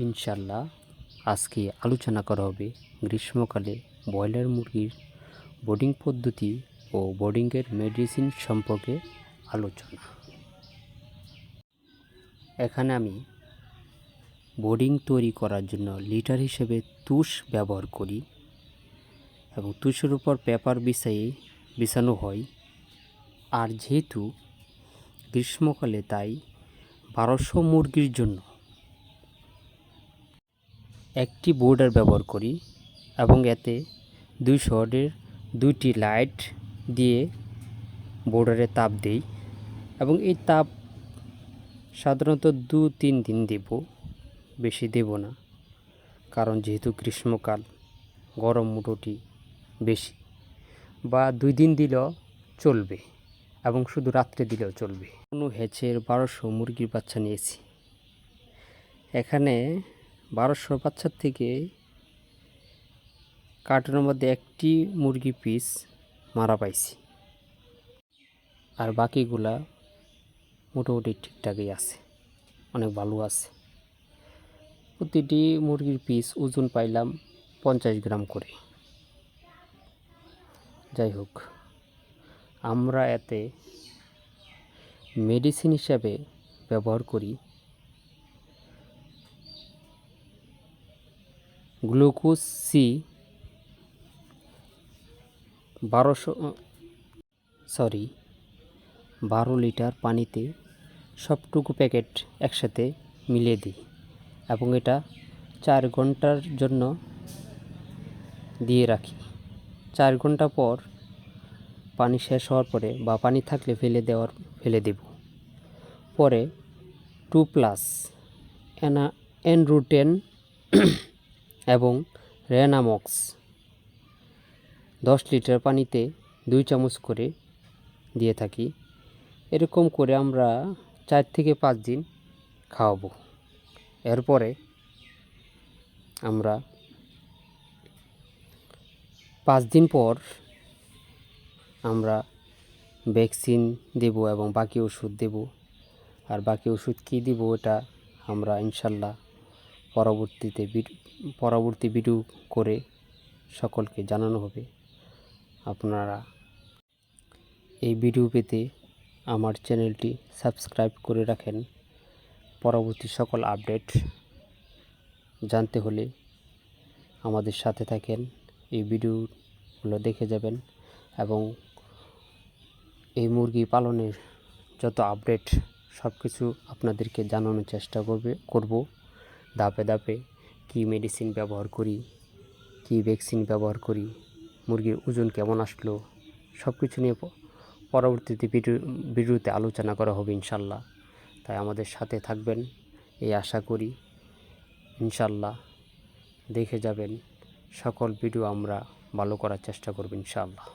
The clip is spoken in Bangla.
ইনশাল্লাহ আজকে আলোচনা করা হবে গ্রীষ্মকালে ব্রয়লার মুরগির বোর্ডিং পদ্ধতি ও বোর্ডিংয়ের মেডিসিন সম্পর্কে আলোচনা। এখানে আমি বোর্ডিং তৈরি করার জন্য লিটার হিসেবে তুষ ব্যবহার করি এবং তুষের উপর পেপার বিছাইয়ে বিছানো হয়। আর যেহেতু গ্রীষ্মকালে তাই বারোশো মুরগির জন্য একটি বোর্ডার ব্যবহার করি এবং এতে দুই শহরের দুইটি লাইট দিয়ে বোর্ডারে তাপ দেই এবং এই তাপ সাধারণত দু তিন দিন দেব, বেশি দেব না। কারণ যেহেতু গ্রীষ্মকাল, গরম মোটামুটি বেশি। বা দুই দিন দিলেও চলবে এবং শুধু রাত্রে দিলেও চলবে। কোনো হ্যাচের বারোশো মুরগির বাচ্চা নিয়েছি। এখানে বারোশো বাচ্চার থেকে কার্টনের মধ্যে একটি মুরগি পিস মারা পাইছি। আর বাকিগুলা মোটামুটি ঠিকঠাকই আছে, অনেক ভালো আছে। প্রতিটি মুরগির পিস ওজন পাইলাম পঞ্চাশ গ্রাম করে। যাই হোক, আমরা এতে মেডিসিন হিসাবে ব্যবহার করি। গ্লুকোজ সি বারোশো সরি, বারো লিটার পানিতে সবটুকু প্যাকেট একসাথে মিলিয়ে দিই এবং এটা চার ঘণ্টার জন্য দিয়ে রাখি। চার ঘণ্টা পর পানি শেষ হওয়ার পরে বা পানি থাকলে ফেলে দেওয়ার, ফেলে দেব। পরে টু প্লাস এনা, এনরুটেন এবং রেনামক্স। দশ লিটার পানিতে দুই চামচ করে দিয়ে থাকি। এরকম করে আমরা চার থেকে পাঁচ দিন খাওয়াবো। এরপরে আমরা পাঁচ দিন পর আমরা ভ্যাকসিন দেব এবং বাকি ওষুধ দেব। আর বাকি ওষুধ কী দিব এটা আমরা ইনশাল্লাহ পরবর্তীতে পরবর্তী ভিডিও করে সকলকে জানানো হবে। আপনারা এই ভিডিও পেতে আমার চ্যানেলটি সাবস্ক্রাইব করে রাখেন। পরবর্তী সকল আপডেট জানতে হলে আমাদের সাথে থাকেন, এই ভিডিওগুলো দেখে যাবেন এবং এই মুরগি পালনের যত আপডেট সব কিছু আপনাদেরকে জানানোর চেষ্টা করবে, করব। ধাপে ধাপে কী মেডিসিন ব্যবহার করি, কী ভ্যাকসিন ব্যবহার করি, মুরগির ওজন কেমন আসলো সব কিছু নিয়ে পরবর্তীতে ভিডিও, ভিডিওতে আলোচনা করা হবে ইনশাল্লাহ। তাই আমাদের সাথে থাকবেন, এই আশা করি ইনশাল্লাহ দেখে যাবেন, সকল ভিডিও আমরা ভালো করার চেষ্টা করব ইনশাআল্লাহ